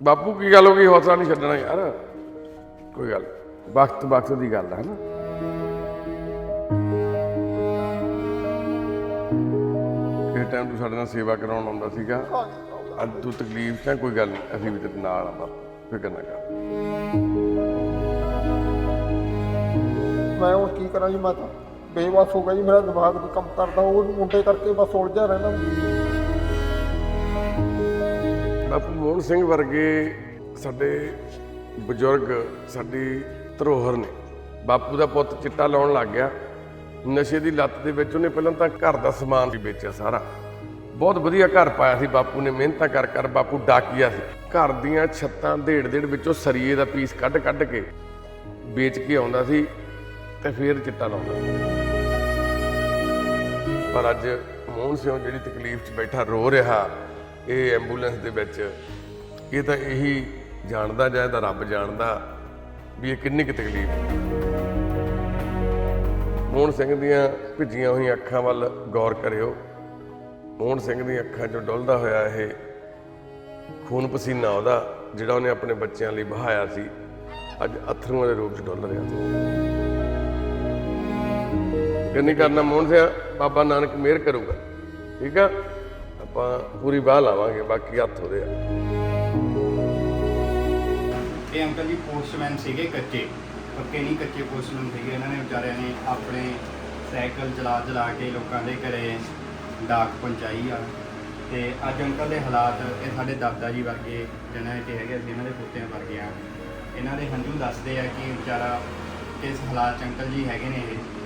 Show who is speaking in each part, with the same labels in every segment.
Speaker 1: ਬਾਪੂ ਕੀ ਗੱਲ ਹੋ ਗਈ ਹੌਸਲਾ ਨਹੀਂ ਛੱਡਣਾ ਯਾਰ ਕੋਈ ਗੱਲ ਵਕਤ ਵਕਤ ਦੀ ਗੱਲ ਹੈ ਨਾ ਇਹ ਟਾਈਮ ਤੂੰ ਸਾਡੇ ਨਾਲ ਸੇਵਾ ਕਰਾਉਣ ਆਉਂਦਾ ਸੀਗਾ। ਅੱਜ ਤੂੰ ਤਕਲੀਫ ਚ ਹੈ, ਕੋਈ ਗੱਲ ਨਹੀਂ ਅਸੀਂ ਵੀ ਤੇਰੇ ਨਾਲ ਆ ਬਾਪੂ ਫਿਕਰ ਨਾ ਕਰ।
Speaker 2: ਮੈਂ ਹੁਣ ਕੀ ਕਰਾਂ ਜੀ ਮੈਂ ਤਾਂ ਬੇਵਸ ਹੋ ਗਿਆ ਜੀ ਮੇਰਾ ਦਿਮਾਗ ਨਹੀਂ ਕੰਮ ਕਰਦਾ ਉਹ ਮੁੰਡੇ ਕਰਕੇ ਬਸ ਉਲਝਿਆ ਰਹਿਣਾ।
Speaker 1: ਬਾਪੂ ਮੋਹਨ ਸਿੰਘ ਵਰਗੇ ਸਾਡੇ ਬਜ਼ੁਰਗ, ਸਾਡੀ ਧਰੋਹਰ ਨੇ। ਬਾਪੂ ਦਾ ਪੁੱਤ ਚਿੱਟਾ ਲਾਉਣ ਲੱਗ ਗਿਆ। ਨਸ਼ੇ ਦੀ ਲੱਤ ਦੇ ਵਿੱਚ ਉਹਨੇ ਪਹਿਲਾਂ ਤਾਂ ਘਰ ਦਾ ਸਮਾਨ ਵੀ ਵੇਚਿਆ ਸਾਰਾ। ਬਹੁਤ ਵਧੀਆ ਘਰ ਪਾਇਆ ਸੀ ਬਾਪੂ ਨੇ, ਮਿਹਨਤਾਂ ਕਰ ਕਰ ਬਾਪੂ ਡਾਕੀਆ ਸੀ। ਘਰ ਦੀਆਂ ਛੱਤਾਂ ਢੇੜ ਢੇੜ ਵਿੱਚੋਂ ਸਰੀਏ ਦਾ ਪੀਸ ਕੱਢ ਕੱਢ ਕੇ ਵੇਚ ਕੇ ਆਉਂਦਾ ਸੀ ਤੇ ਫਿਰ ਚਿੱਟਾ ਲਾਉਂਦਾ ਸੀ। ਪਰ ਅੱਜ ਮੋਹਨ ਸਿੰਘ ਜਿਹੜੀ ਤਕਲੀਫ 'ਚ ਬੈਠਾ, ਰੋ ਰਿਹਾ ਇਹ ਐਂਬੂਲੈਂਸ ਦੇ ਵਿੱਚ, ਇਹ ਤਾਂ ਇਹੀ ਜਾਣਦਾ ਜਾਂ ਇਹਦਾ ਰੱਬ ਜਾਣਦਾ ਵੀ ਇਹ ਕਿੰਨੀ ਕੁ ਤਕਲੀਫ ਮੋਹਨ ਸਿੰਘ ਦੀਆਂ ਭਿੱਜੀਆਂ ਹੋਈਆਂ ਅੱਖਾਂ ਵੱਲ ਗੌਰ ਕਰਿਓ। ਮੋਹਨ ਸਿੰਘ ਦੀਆਂ ਅੱਖਾਂ 'ਚੋਂ ਡੁੱਲਦਾ ਹੋਇਆ ਇਹ ਖੂਨ ਪਸੀਨਾ ਉਹਦਾ, ਜਿਹੜਾ ਉਹਨੇ ਆਪਣੇ ਬੱਚਿਆਂ ਲਈ ਬਹਾਇਆ ਸੀ, ਅੱਜ ਅਥਰੂਆਂ ਦੇ ਰੂਪ 'ਚ ਡੁੱਲ ਰਿਹਾ ਸੀ। ਕਿੰਨੀ ਕਰਨਾ ਮੋਹਨ ਸਿੰਘ? ਬਾਬਾ ਨਾਨਕ ਮਿਹਰ ਕਰੂਗਾ। ਠੀਕ ਆ? ਆਪਾਂ ਪੂਰੀ ਬਾਹ ਲਾਵਾਂਗੇ, ਬਾਕੀ ਹੱਥ ਉਹਦੇ ਆ।
Speaker 3: ਇਹ ਅੰਕਲ ਜੀ ਪੋਸਟਮੈਨ ਸੀਗੇ ਕੱਚੇ, ਪੱਕੇ ਨਹੀਂ ਕੱਚੇ ਪੋਸਟਮੈਨ ਸੀਗੇ। ਇਹਨਾਂ ਨੇ ਵਿਚਾਰਿਆਂ ਨੇ ਆਪਣੇ ਸਾਈਕਲ ਚਲਾ ਚਲਾ ਕੇ ਲੋਕਾਂ ਦੇ ਘਰੇ ਡਾਕ ਪਹੁੰਚਾਈ ਆ। ਤੇ ਅੱਜ ਅੰਕਲ ਦੇ ਹਾਲਾਤ, ਇਹ ਸਾਡੇ ਦਾਦਾ ਜੀ ਵਰਗੇ ਜਿਹਨਾਂ ਦੇ ਹੈਗੇ, ਅਸੀਂ ਇਹਨਾਂ ਦੇ ਪੁੱਤਿਆਂ ਵਰਗੇ ਆ। ਇਹਨਾਂ ਦੇ ਹੰਝੂ ਦੱਸਦੇ ਆ ਕਿ ਵਿਚਾਰਾ ਕਿਸ ਹਾਲਾਤ 'ਚ ਅੰਕਲ ਜੀ ਹੈਗੇ ਨੇ ਇਹ।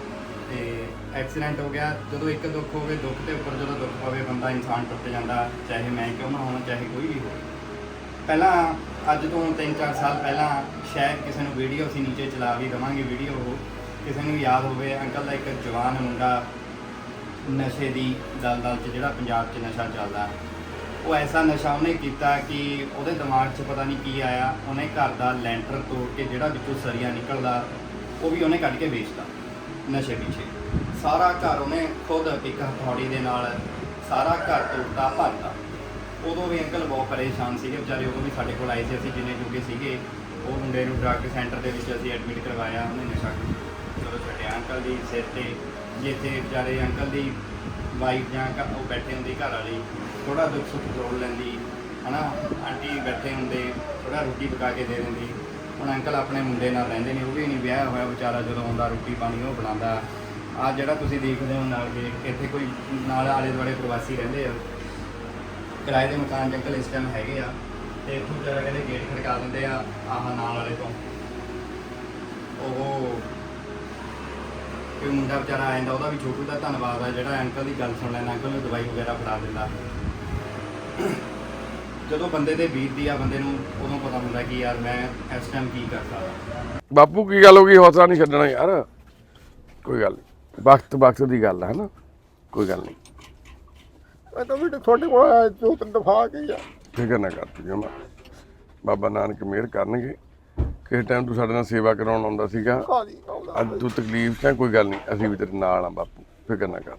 Speaker 3: ਤੇ ਐਕਸੀਡੈਂਟ ਹੋ ਗਿਆ। ਜਦੋਂ ਇੱਕ ਦੁੱਖ ਹੋਵੇ, ਦੁੱਖ ਦੇ ਉੱਪਰ ਜਦੋਂ ਦੁੱਖ ਪਵੇ, ਬੰਦਾ ਇਨਸਾਨ ਟੁੱਟ ਜਾਂਦਾ, ਚਾਹੇ ਮੈਂ ਕਿਉਂ ਨਾ ਹੋਣਾ ਚਾਹੇ ਕੋਈ ਵੀ ਹੋਵੇ। ਪਹਿਲਾਂ ਅੱਜ ਤੋਂ 3-4 ਸਾਲ ਪਹਿਲਾਂ ਸ਼ਾਇਦ ਕਿਸੇ ਨੂੰ ਵੀਡੀਓ ਅਸੀਂ ਨੀਚੇ ਚਲਾ ਵੀ ਦਵਾਂਗੇ, ਵੀਡੀਓ ਉਹ। ਕਿਸੇ ਨੂੰ ਯਾਦ ਹੋਵੇ, ਅੰਕਲ ਦਾ ਇੱਕ ਜਵਾਨ ਮੁੰਡਾ ਨਸ਼ੇ ਦੀ ਦਲਦਲ 'ਚ, ਜਿਹੜਾ ਪੰਜਾਬ 'ਚ ਨਸ਼ਾ ਚੱਲਦਾ। ਉਹ ਐਸਾ ਨਸ਼ਾ ਉਹਨੇ ਕੀਤਾ ਕਿ ਉਹਦੇ ਦਿਮਾਗ 'ਚ ਪਤਾ ਨਹੀਂ ਕੀ ਆਇਆ। ਉਹਨੇ ਘਰ ਦਾ ਲੈਂਟਰ ਤੋੜ ਕੇ ਜਿਹੜਾ ਵਿੱਚੋਂ ਸਰੀਆ ਨਿਕਲਦਾ, ਉਹ ਵੀ ਉਹਨੇ ਕੱਢ ਕੇ ਵੇਚਤਾ। ਨਸ਼ੇ ਪਿੱਛੇ। ਸਾਰਾ ਘਰ ਉਹਨੇ ਖੁਦ ਇੱਕ ਹਥੌੜੀ ਦੇ ਨਾਲ ਸਾਰਾ ਘਰ ਤੋੜਤਾ, ਭੰਨਤਾ। ਉਦੋਂ ਵੀ ਅੰਕਲ ਬਹੁਤ ਪਰੇਸ਼ਾਨ ਸੀਗੇ। ਵਿਚਾਰੇ ਉਦੋਂ ਵੀ ਸਾਡੇ ਕੋਲ ਆਏ ਸੀ, ਅਸੀਂ ਜਿੰਨੇ ਜੋਗੇ ਸੀਗੇ, ਉਹ ਮੁੰਡੇ ਨੂੰ ਡਰੱਗ ਸੈਂਟਰ ਦੇ ਵਿੱਚ ਅਸੀਂ ਐਡਮਿਟ ਕਰਵਾਇਆ, ਉਹਨੇ ਨਸ਼ਾ ਚਲੋ ਛੱਡਿਆ। ਅੰਕਲ ਦੀ ਸਿਰ ਤੇ ਜਿੱਥੇ ਵਿਚਾਰੇ ਅੰਕਲ ਦੀ ਵਾਈਫ ਜਾਂ ਉਹ ਬੈਠੇ ਹੁੰਦੀ ਘਰ ਵਾਲੀ ਥੋੜਾ ਦੁੱਖ ਸੁੱਖ ਜੋੜ ਲੈਂਦੀ, ਹਨਾ? ਆਂਟੀ ਬੈਠੇ ਹੁੰਦੇ ਥੋੜਾ ਰੋਟੀ ਪਕਾ ਕੇ ਦੇ ਦਿੰਦੀ। ਹੁਣ ਅੰਕਲ ਆਪਣੇ ਮੁੰਡੇ ਨਾਲ ਰਹਿੰਦੇ ਨੇ, ਉਹ ਵੀ ਨਹੀਂ ਵਿਆਹ ਹੋਇਆ, ਵਿਚਾਰਾ ਜਦੋਂ ਆਉਂਦਾ ਰੋਟੀ ਪਾਣੀ ਉਹ ਬਣਾਉਂਦਾ। ਆ ਜਿਹੜਾ ਤੁਸੀਂ ਦੇਖਦੇ ਹੋ ਨਾਲ ਗੇਟ ਇੱਥੇ ਕੋਈ ਨਾਲ ਆਲੇ ਦੁਆਲੇ ਪ੍ਰਵਾਸੀ ਰਹਿੰਦੇ ਆ। ਕਿਰਾਏ ਦੇ ਮਕਾਨ 'ਚ ਅੰਕਲ ਇਸ ਟਾਈਮ ਹੈਗੇ ਆ, ਤੇ ਇੱਥੋਂ ਵਿਚਾਰਾ ਕਹਿੰਦੇ ਗੇਟ ਖੜਕਾ ਦਿੰਦੇ ਆ, ਆਹ ਨਾਲ ਵਾਲੇ ਤੋਂ। ਉਹ ਕੋਈ ਮੁੰਡਾ ਵਿਚਾਰਾ ਆ ਜਾਂਦਾ, ਉਹਦਾ ਵੀ ਛੋਟੂ ਦਾ ਧੰਨਵਾਦ ਆ, ਜਿਹੜਾ ਅੰਕਲ ਦੀ ਗੱਲ ਸੁਣ ਲੈਂਦਾ, ਅੰਕਲ ਨੂੰ ਦਵਾਈ ਵਗੈਰਾ ਫੜਾ ਦਿੰਦਾ। ਜਦੋਂ ਬੰਦੇ ਤੇ ਬੀਤਦੀ ਆ ਬੰਦੇ ਨੂੰ ਉਦੋਂ ਪਤਾ ਹੁੰਦਾ ਕਿ ਯਾਰ ਮੈਂ ਇਸ ਟਾਈਮ ਕੀ ਕਰ ਸਕਦਾ।
Speaker 1: ਬਾਪੂ ਕੀ ਗੱਲ ਹੋ ਗਈ? ਹੌਸਲਾ ਨਹੀਂ ਛੱਡਣਾ ਯਾਰ। ਕੋਈ ਗੱਲ ਨਹੀਂ। ਵਕਤ ਵਕਤ ਦੀ ਗੱਲ ਹੈ ਨਾ ਕੋਈ ਗੱਲ ਨਹੀਂ।
Speaker 2: ਮੈਂ ਤਾਂ ਵੀ ਤੁਹਾਡੇ ਕੋਲ ਆਇਆ ਦੋ ਤਿੰਨ ਦਫਾ ਆ ਗਈ ਆ।
Speaker 1: ਫਿਕਰ ਨਾ ਕਰ ਤੂੰ ਜਮਾ। ਬਾਬਾ ਨਾਨਕ ਮਿਹਰ ਕਰਨਗੇ। ਕਿਸੇ ਟਾਈਮ ਤੂੰ ਸਾਡੇ ਨਾਲ ਸੇਵਾ ਕਰਾਉਣ ਆਉਂਦਾ ਸੀਗਾ। ਅੱਜ ਤੂੰ ਤਕਲੀਫ ਚ ਕੋਈ ਗੱਲ ਨਹੀਂ। ਅਸੀਂ ਵੀ ਤੇਰੇ ਨਾਲ ਆ ਬਾਪੂ। ਫਿਕਰ ਨਾ ਕਰ।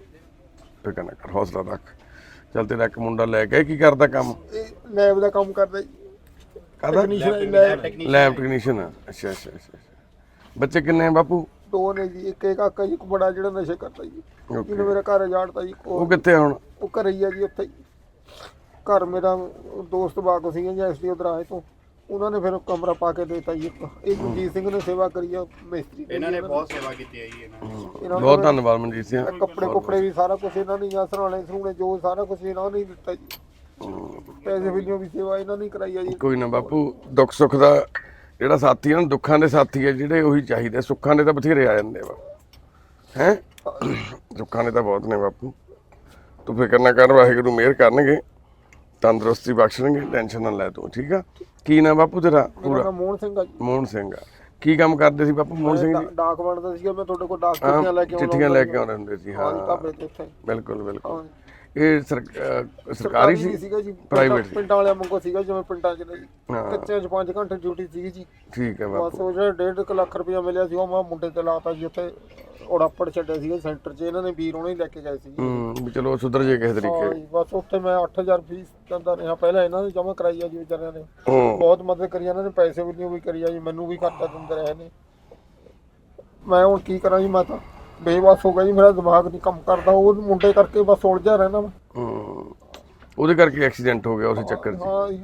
Speaker 1: ਫਿਕਰ ਨਾ ਕਰ। ਹੌਸਲਾ ਰੱਖ। ਚੱਲ ਤੇਰਾ ਇੱਕ ਮੁੰਡਾ ਲੈ ਕੇ ਆਇਆ, ਕੀ ਕਰਦਾ ਕੰਮ?
Speaker 2: ਇਹ ਲੈਬ ਦਾ ਕੰਮ ਕਰਦਾ ਜੀ।
Speaker 1: ਕਰਦਾ
Speaker 3: lab
Speaker 2: lab
Speaker 3: technician
Speaker 1: lab technician ਅੱਛਾ ਅੱਛਾ ਅੱਛਾ। ਬੱਚੇ ਕਿੰਨੇ ਆ ਬਾਪੂ?
Speaker 2: ਦੋ ਨੇ ਜੀ ਇੱਕ ਇੱਕ ਕਾਕਾ ਜੀ ਇੱਕ ਬੜਾ ਜਿਹੜਾ ਨਸ਼ੇ ਕਰਦਾ ਜੀ. ਜਿਹਨੇ ਮੇਰਾ ਘਰ ਉਜਾੜਤਾ ਜੀ
Speaker 1: ਉਹ ਕਿੱਥੇ ਆ ਹੁਣ?
Speaker 2: ਉਹ ਘਰੇ ਹੀ ਆ ਜੀ ਉੱਥੇ ਹੀ। ਘਰ ਮੇਰਾ ਦੋਸਤ ਬਾਗ ਸੀਗਾ ਜੀ ਐਸਡੀ ਉਧਰਾਏ ਤੋਂ। ਉਹਨਾਂ ਨੇ ਫਿਰ ਕਮਰਾ ਪਾ ਕੇ ਦੇਤਾ ਜੀ ਇੱਕ। ਇਹ ਗੁਰਜੀਤ ਸਿੰਘ ਨੇ ਸੇਵਾ ਕਰੀ ਆ ਮਿਸਤਰੀ ਦੀ
Speaker 3: ਇਹਨਾਂ ਨੇ ਬਹੁਤ ਸੇਵਾ ਕੀਤੀ ਹੈ ਜੀ ਇਹਨਾਂ ਨੇ
Speaker 2: ਇਹਨਾਂ ਨੂੰ
Speaker 1: ਬਹੁਤ ਧੰਨਵਾਦ ਮਨਜੀਤ ਸਿੰਘ।
Speaker 2: ਕੱਪੜੇ ਕੁਪੜੇ ਵੀ ਸਾਰਾ ਕੁਝ ਇਹਨਾਂ ਨੇ ਜਾਂ ਸਰਾਣੇ ਸਰੂਣੇ ਜੋ ਸਾਰਾ ਕੁਝ ਇਹਨਾਂ ਨੇ ਹੀ ਦਿੱਤਾ ਜੀ। ਪੈਸੇ ਵਿੱਚੋਂ ਵੀ ਸੇਵਾ ਇਹਨਾਂ ਨੇ ਹੀ ਕਰਾਈ ਆ ਜੀ।
Speaker 1: ਕੋਈ ਨਾ ਬਾਪੂ ਦੁੱਖ ਸੁੱਖ ਦਾ ਜਿਹੜਾ ਸਾਥੀ ਹੈ ਨਾ ਦੁੱਖਾਂ ਦੇ ਸਾਥੀ ਹੈ ਜਿਹੜੇ ਉਹੀ ਚਾਹੀਦੇ ਸੁੱਖਾਂ ਦੇ ਤਾਂ ਬਥੇਰੇ ਆ ਜਾਂਦੇ ਵਾ ਹੈ? ਦੁੱਖਾਂ ਦੇ ਤਾਂ ਬਹੁਤ ਨੇ ਬਾਪੂ। ਤੂੰ ਫਿਕਰ ਨਾ ਕਰ ਵਾਹਿਗੁਰੂ ਮਿਹਰ ਕਰਨਗੇ। ਤੰਦਰੁਸਤੀ ਬਖਸ਼ਣਗੇ ਟੈਨਸ਼ਨ ਨਾ ਲੈ ਤੂੰ ਠੀਕ ਆ? ਕੀ ਨਾ ਬਾਪੂ ਤੇਰਾ?
Speaker 2: ਮੇਰਾ
Speaker 1: ਪੂਰਾ।
Speaker 2: ਨਾਮ ਮੋਹਨ ਸਿੰਘ ਆ ਜੀ।
Speaker 1: ਮੋਹਨ ਸਿੰਘ ਆ। ਕੀ ਕੰਮ ਕਰਦੇ ਸੀ ਬਾਪੂ ਮੋਹਨ ਸਿੰਘ ਜੀ?
Speaker 2: ਡਾਕ ਬਣਦਾ ਸੀਗਾ ਮੈਂ ਤੁਹਾਡੇ ਕੋਲ ਡਾਕ
Speaker 1: ਹਾਂ,
Speaker 2: ਚਿੱਠੀਆਂ ਲੈ ਕੇ ਆਉਂਦਾ
Speaker 1: ਚਿੱਠੀਆਂ ਲੈ ਕੇ
Speaker 2: ਹੁੰਦਾ
Speaker 1: ਆਉਂਦੇ ਹੁੰਦੇ ਸੀ
Speaker 2: ਹਾਂ। ਜੀ
Speaker 1: ਹਾਂ
Speaker 2: ਢਾਬੇ ਤੇ ਉੱਥੇ
Speaker 1: ਬਿਲਕੁਲ ਬਿਲਕੁਲ।
Speaker 2: ਹਾਂ ਜੀ।
Speaker 1: ਇਹ ਸਰਕਾਰੀ ਸੀ?
Speaker 2: ਸੀਗਾ ਜੀ।
Speaker 1: ਪ੍ਰਾਈਵੇਟ ਸੀ।
Speaker 2: ਪਿੰਡਾਂ ਵਾਲਿਆਂ ਵਾਂਗੂ ਸੀਗਾ ਜਿਵੇਂ ਪਿੰਡਾਂ 'ਚ ਨੇ ਜੀ।
Speaker 1: ਹਾਂ।
Speaker 2: ਕੱਚਿਆਂ 'ਚ 5 ਘੰਟੇ ਡਿਊਟੀ ਸੀਗੀ ਜੀ।
Speaker 1: ਠੀਕ ਹੈ
Speaker 2: ਬਸ ਉਹ ਜਿਹੜਾ 1.5 ਲੱਖ ਰੁਪਇਆ ਮਿਲਿਆ ਸੀ ਉਹ ਮੈਂ ਮੁੰਡੇ ਤੇ ਲਾਤਾ ਜੀ ਉੱਥੇ ਉੜਾਪੜ ਛੱਡਿਆ ਸੀਗਾ ਸੈਂਟਰ 'ਚ। ਇਹਨਾਂ ਨੇ ਵੀਰ ਉਹਨੇ ਹੀ ਲੈ ਕੇ ਗਏ ਸੀ ਜੀ।
Speaker 1: ਚਲੋ ਸੁਧਰ ਜੇ ਕਿਸੇ ਤਰੀਕੇ।
Speaker 2: ਬਸ ਉੱਥੇ ਮੈਂ 8000 ਫੀਸ ਦਿੰਦਾ ਰਿਹਾ। ਪਹਿਲਾਂ ਇਹਨਾਂ ਨੇ ਜਮ੍ਹਾਂ ਕਰਾਈ ਆ ਜੀ ਵਿਚਾਰਿਆਂ ਨੇ। ਬਹੁਤ ਮਦਦ ਕਰੀ ਇਹਨਾਂ ਨੇ ਪੈਸੇ ਵੀ ਨਹੀਂ ਵੀ ਕਰੀ ਆ ਜੀ ਮੈਨੂੰ ਵੀ ਖਰਚਾ ਦਿੰਦੇ ਰਹੇ ਨੇ। ਮੈਂ ਹੁਣ ਕੀ ਕਰਾਂ ਜੀ ਮੈਂ ਤਾਂ ਬੇਵਸ ਹੋ ਗਿਆ ਜੀ ਮੇਰਾ ਦਿਮਾਗ ਨਹੀਂ ਕੰਮ ਕਰਦਾ ਉਹ ਮੁੰਡੇ ਕਰਕੇ ਬਸ ਉਲਝਿਆ ਰਹਿਣਾ ਮੈਂ।
Speaker 1: ਹੂੰ ਉਹਦੇ ਕਰਕੇ ਐਕਸੀਡੈਂਟ ਹੋ ਗਿਆ ਉਸੇ ਚੱਕਰ 'ਚ।
Speaker 2: ਹਾਂ ਜੀ।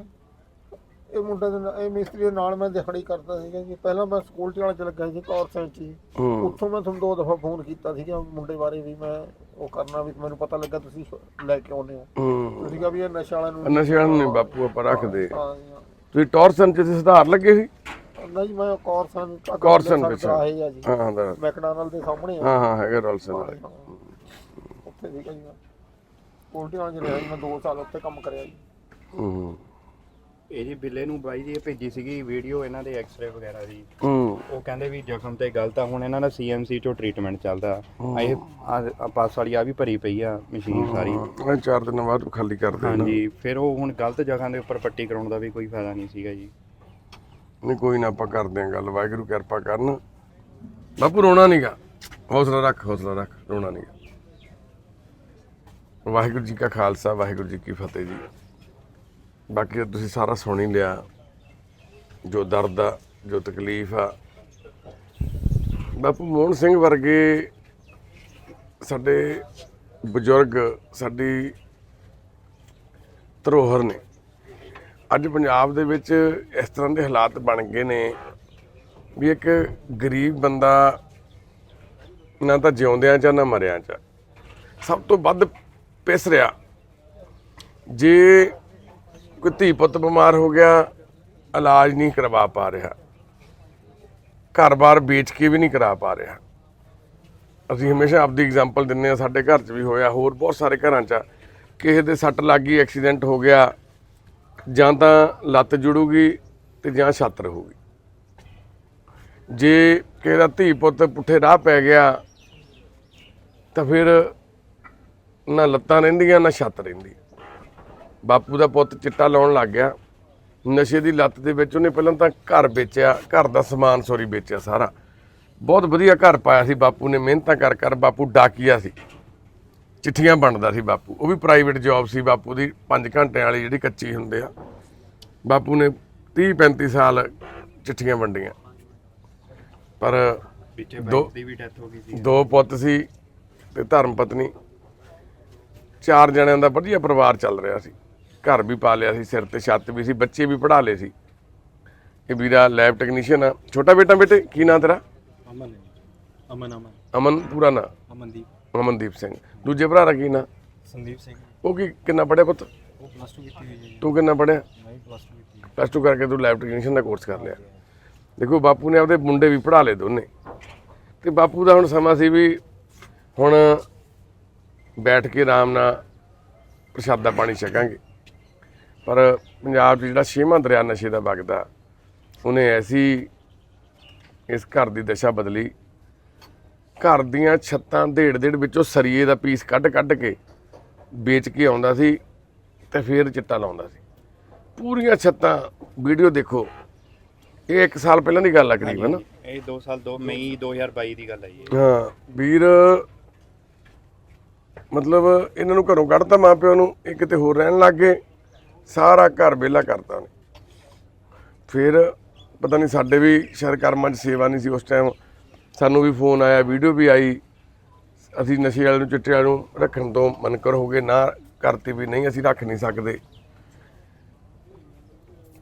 Speaker 2: ਇਹ ਮੁੰਡੇ ਦੇ ਨਾਲ ਇਹ ਮਿਸਤਰੀ ਦੇ ਨਾਲ ਮੈਂ ਦਿਹਾੜੀ ਕਰਦਾ ਸੀਗਾ ਜੀ। ਪਹਿਲਾਂ ਮੈਂ ਸਕੂਲ ਚ ਚ ਲੱਗਾ ਸੀ ਕੌਰ ਸੈਂਚ ਜੀ।
Speaker 1: ਹੂੰ।
Speaker 2: ਉੱਥੋਂ ਮੈਂ ਤੁਹਾਨੂੰ ਦੋ ਦਫਾ ਫੋਨ ਕੀਤਾ ਸੀਗਾ ਮੁੰਡੇ ਬਾਰੇ ਵੀ ਮੈਂ ਉਹ ਕਰਨਾ ਵੀ ਮੈਨੂੰ ਪਤਾ ਲੱਗਾ ਤੁਸੀਂ ਲੈ ਕੇ ਆਉਨੇ ਹੋ।
Speaker 1: ਹੂੰ।
Speaker 2: ਤੁਸੀਂ ਕਿਹਾ ਵੀ ਇਹ ਨਸ਼ਾ ਵਾਲਿਆਂ ਨੂੰ
Speaker 1: ਨਸ਼ੇ ਵਾਲੇ ਨੇ ਬਾਪੂ ਆਪਾਂ ਰੱਖਦੇ।
Speaker 2: ਹਾਂ ਜੀ, ਹਾਂ।
Speaker 1: ਤੁਸੀਂ ਟੌਰਸਨ 'ਚ ਸੁਧਾਰ ਲੱਗੇ ਸੀ?
Speaker 2: ਨਹੀਂ ਮੈਂ ਕੌਰਸਨ
Speaker 1: ਕੌਰਸਨ ਵਿੱਚ।
Speaker 2: ਆਏ ਆ ਜੀ।
Speaker 1: ਹਾਂ ਹਾਂ। ਦਾ-
Speaker 2: ਮੈਕਡੋਨਲਡ ਦੇ ਸਾਹਮਣੇ ਆ।
Speaker 1: ਹਾਂ ਹਾਂ ਹੈਗਾ ਰੋਲਸਨ ਵਾਲੇ
Speaker 2: ਉੱਥੇ ਸੀਗਾ ਜੀ ਮੈਂ ਚ ਵਾਲਾ ਚ ਰਿਹਾ ਜੀ ਮੈਂ 2 ਸਾਲ ਉੱਥੇ ਕੰਮ ਕਰਿਆ ਜੀ।
Speaker 1: ਹੂੰ
Speaker 3: ਇਹ ਜੀ ਬਿੱਲੇ ਨੂੰ ਬਾਈ ਜੀ ਇਹ ਭੇਜੀ ਸੀਗੀ ਵੀਡੀਓ ਇਹਨਾਂ ਦੇ ਐਕਸ-ਰੇ ਵਗੈਰਾ ਦੀ।
Speaker 1: ਹੂੰ।
Speaker 3: ਉਹ ਕਹਿੰਦੇ ਵੀ ਜ਼ਖਮ ਤੇ ਗਲਤ ਆ ਹੁਣ ਇਹਨਾਂ ਦਾ ਸੀਐਮਸੀ ਚੋਂ ਟ੍ਰੀਟਮੈਂਟ ਚੱਲਦਾ। ਆ ਇਹ ਆਹ ਪਾਸ ਵਾਲੀ ਆ ਵੀ ਭਰੀ ਪਈ ਆ ਮਸ਼ੀਨ ਸਾਰੀ।
Speaker 1: ਇਹ ਚਾਰ ਦਿਨਾਂ ਬਾਅਦ ਖਾਲੀ ਕਰ ਦੇਣਾ
Speaker 3: ਹਾਂਜੀ ਫਿਰ ਉਹ ਹੁਣ ਗਲਤ ਜਗ੍ਹਾ ਦੇ ਉੱਪਰ ਪੱਟੀ ਕਰਾਉਣ ਦਾ ਵੀ ਕੋਈ ਫਾਇਦਾ ਨਹੀਂ ਸੀਗਾ ਜੀ।
Speaker 1: ਨਹੀਂ, ਕੋਈ ਨਾ ਆਪਾਂ ਕਰਦੇ ਆਂ ਗੱਲ। ਵਾਹਿਗੁਰੂ ਕਿਰਪਾ ਕਰਨ। ਬਾਪੂ, ਰੋਣਾ ਨਹੀਂਗਾ ਹੌਸਲਾ ਰੱਖ ਹੌਸਲਾ ਰੱਖ, ਰੋਣਾ ਨਹੀਂਗਾ ਵਾਹਿਗੁਰੂ ਜੀ ਕਾ ਖਾਲਸਾ, ਵਾਹਿਗੁਰੂ ਜੀ ਕੀ ਫਤਿਹ ਜੀ। ਬਾਕੀ ਤੁਸੀਂ ਸਾਰਾ ਸੁਣ ਹੀ ਲਿਆ। ਜੋ ਦਰਦ ਆ, ਜੋ ਤਕਲੀਫ ਆ। ਬਾਪੂ, ਮੋਹਨ ਸਿੰਘ ਵਰਗੇ ਸਾਡੇ ਬਜ਼ੁਰਗ, ਸਾਡੀ ਧਰੋਹਰ ਨੇ। ਅੱਜ ਪੰਜਾਬ ਦੇ ਵਿੱਚ ਇਸ ਤਰ੍ਹਾਂ ਦੇ ਹਾਲਾਤ ਬਣ ਗਏ ਨੇ ਵੀ ਇੱਕ ਗਰੀਬ ਬੰਦਾ ਨਾ ਤਾਂ ਜਿਉਂਦਿਆਂ ਚ ਨਾ ਮਰਿਆਂ ਚ ਸਭ ਤੋਂ ਵੱਧ ਪਿਸ ਰਿਹਾ। ਜੇ ਕੋਈ ਧੀ ਪੁੱਤ ਬਿਮਾਰ ਹੋ ਗਿਆ, ਇਲਾਜ ਨਹੀਂ ਕਰਵਾ ਪਾ ਰਿਹਾ। ਘਰ-ਬਾਰ ਵੇਚ ਕੇ ਵੀ ਨਹੀਂ ਕਰਾ ਪਾ ਰਿਹਾ। ਅਸੀਂ ਹਮੇਸ਼ਾ ਆਪਦੀ ਐਗਜ਼ਾਮਪਲ ਦਿੰਨੇ ਆ ਸਾਡੇ ਘਰ 'ਚ ਵੀ ਹੋਇਆ, ਹੋਰ ਬਹੁਤ ਸਾਰੇ ਘਰਾਂ 'ਚ ਕਿਸੇ ਦੇ ਸੱਟ ਲੱਗ ਗਈ ਐਕਸੀਡੈਂਟ ਹੋ ਗਿਆ ਜਾਂ ਤਾਂ ਲੱਤ ਜੁੜੂਗੀ ਤੇ ਜਾਂ ਛੱਤ ਰਹੂਗੀ ਜੇ ਕਿਸੇ ਦਾ ਧੀ ਪੁੱਤ ਪੁੱਠੇ ਰਾਹ ਪੈ ਗਿਆ, ਤਾਂ ਫਿਰ ਨਾ ਲੱਤਾਂ ਰਹਿੰਦੀਆਂ, ਨਾ ਛੱਤ ਰਹਿੰਦੀ। ਬਾਪੂ ਦਾ ਪੁੱਤ ਚਿੱਟਾ ਲਾਉਣ ਲੱਗ ਗਿਆ। ਨਸ਼ੇ ਦੀ ਲੱਤ ਦੇ ਵਿੱਚ ਉਹਨੇ ਪਹਿਲਾਂ ਤਾਂ ਘਰ ਵੇਚਿਆ, ਘਰ ਦਾ ਸਮਾਨ ਸੋਰੀ ਵੇਚਿਆ ਸਾਰਾ। ਬਹੁਤ ਵਧੀਆ ਘਰ ਪਾਇਆ ਸੀ, ਬਾਪੂ ਨੇ ਮਿਹਨਤਾਂ ਕਰ ਕਰ ਬਾਪੂ ਡਾਕੀਆ ਸੀ। ਚਿੱਠੀਆਂ ਬਣਦਾ ਸੀ ਬਾਪੂ। ਉਹ ਵੀ ਪ੍ਰਾਈਵੇਟ ਜੌਬ ਸੀ ਬਾਪੂ ਦੀ 5 ਘੰਟਿਆਂ ਵਾਲੀ ਜਿਹੜੀ ਕੱਚੀ ਹੁੰਦੇ ਆ। ਬਾਪੂ ਨੇ 30 35 ਸਾਲ ਚਿੱਠੀਆਂ ਵੰਡੀਆਂ। ਪਰ
Speaker 3: ਪਿੱਛੇ
Speaker 1: ਦੋ-
Speaker 3: ਬਾਈ ਦੀ ਵੀ ਡੈਥ ਹੋ ਗਈ ਸੀ।
Speaker 1: ਦੋ ਪੁੱਤ ਸੀ ਤੇ ਧਰਮ ਪਤਨੀ। ਚਾਰ ਜਣਿਆਂ ਦਾ ਵਧੀਆ ਪਰਿਵਾਰ ਚੱਲ ਰਿਹਾ ਸੀ। ਘਰ ਵੀ ਪਾ ਲਿਆ ਸੀ ਸਿਰ ਤੇ ਛੱਤ ਵੀ ਸੀ ਬੱਚੇ ਵੀ ਪੜ੍ਹਾ ਲਏ ਸੀ। ਇਹ ਵੀਰਾ ਲੈਬ ਟੈਕਨੀਸ਼ੀਅਨ ਆ। ਛੋਟਾ ਬੇਟਾ ਬੇਟੇ ਕੀ ਨਾਂ ਤੇਰਾ?
Speaker 4: ਅਮਨ ਅਮਨ ਅਮਨ।
Speaker 1: ਅਮਨ ਪੂਰਾ ਨਾਂ?
Speaker 4: ਅਮਨਦੀਪ।
Speaker 1: ਅਮਨਦੀਪ ਸਿੰਘ। ਦੂਜੇ ਭਰਾ ਦਾ ਕੀ ਨਾਂ?
Speaker 4: ਸੰਦੀਪ ਸਿੰਘ।
Speaker 1: ਉਹ ਕੀ ਕਿੰਨਾ ਪੜਿਆ ਪੁੱਤ?
Speaker 4: ਉਹ ਪਲੱਸ 2 ਕੀਤੀ ਹੋਈ ਹੈ ਜੀ।
Speaker 1: ਤੂੰ ਕਿੰਨਾ ਪੜਿਆ
Speaker 4: ਮੈਂ ਪਲੱਸ 2 ਕੀਤੀ ਹੈ।
Speaker 1: ਪਲੱਸ 2 ਕਰਕੇ ਤੂੰ ਲੈਬ ਟੈਕਨੀਸ਼ੀਅਨ ਦਾ ਕੋਰਸ ਕਰ ਲਿਆ। ਦੇਖੋ ਬਾਪੂ ਨੇ ਆਪਦੇ ਮੁੰਡੇ ਵੀ ਪੜ੍ਹਾ ਲਏ ਦੋਨੇ। ਤੇ ਬਾਪੂ ਦਾ ਹੁਣ ਸਮਾਂ ਸੀ ਵੀ ਹੁਣ ਬੈਠ ਕੇ ਆਰਾਮ ਨਾਲ ਪ੍ਰਸ਼ਾਦਾ ਪਾਣੀ ਛਕਾਂਗੇ। ਪਰ ਪੰਜਾਬ 'ਚ ਜਿਹੜਾ ਛੇਵਾਂ ਦਰਿਆ ਨਸ਼ੇ ਦਾ ਵਗਦਾ ਉਹਨੇ ਐਸੀ ਇਸ ਘਰ ਦੀ ਦਸ਼ਾ ਬਦਲੀ ਘਰ ਦੀਆਂ ਛੱਤਾਂ ਢੇੜ ਢੇੜ ਵਿੱਚੋਂ ਸਰੀਏ ਦਾ ਪੀਸ ਕੱਢ ਕੱਢ ਕੇ ਵੇਚ ਕੇ ਆਉਂਦਾ ਸੀ ਤੇ ਫੇਰ ਚਿੱਟਾ ਲਾਉਂਦਾ ਸੀ। ਪੂਰੀਆਂ ਛੱਤਾਂ ਵੀਡੀਓ ਦੇਖੋ ਇਹ 1 ਸਾਲ ਪਹਿਲਾਂ ਦੀ ਗੱਲ ਆ ਕਰੀਬਨ
Speaker 3: ਇਹ 2 ਸਾਲ 2 ਮਈ 2022 ਦੀ ਗੱਲ ਹੈ ਇਹ।
Speaker 1: ਹਾਂ ਵੀਰ ਮਤਲਬ ਇਹਨਾਂ ਨੂੰ ਘਰੋਂ ਕੱਢਤਾ ਮਾਪਿਓ ਨੂੰ ਇਹ ਕਿਤੇ ਹੋਰ ਰਹਿਣ ਲੱਗ ਗਏ ਸਾਰਾ ਘਰ ਵਿਹਲਾ ਕਰਤਾ ਉਹਨੇ। ਫਿਰ ਪਤਾ ਨਹੀਂ ਸਾਡੇ ਵੀ ਸ਼ਾਇਦ ਕਰਮਾਂ 'ਚ ਸੇਵਾ ਨਹੀਂ ਸੀ ਉਸ ਟਾਈਮ ਸਾਨੂੰ ਵੀ ਫੋਨ ਆਇਆ, ਵੀਡੀਓ ਵੀ ਆਈ। ਅਸੀਂ ਨਸ਼ੇ ਵਾਲੇ ਨੂੰ, ਚਿੱਟੇ ਵਾਲੇ ਨੂੰ ਰੱਖਣ ਤੋਂ ਮਨਕਰ ਹੋ ਗਏ। ਨਾ ਕਰਤੀ ਵੀ ਨਹੀਂ, ਅਸੀਂ ਰੱਖ ਨਹੀਂ ਸਕਦੇ।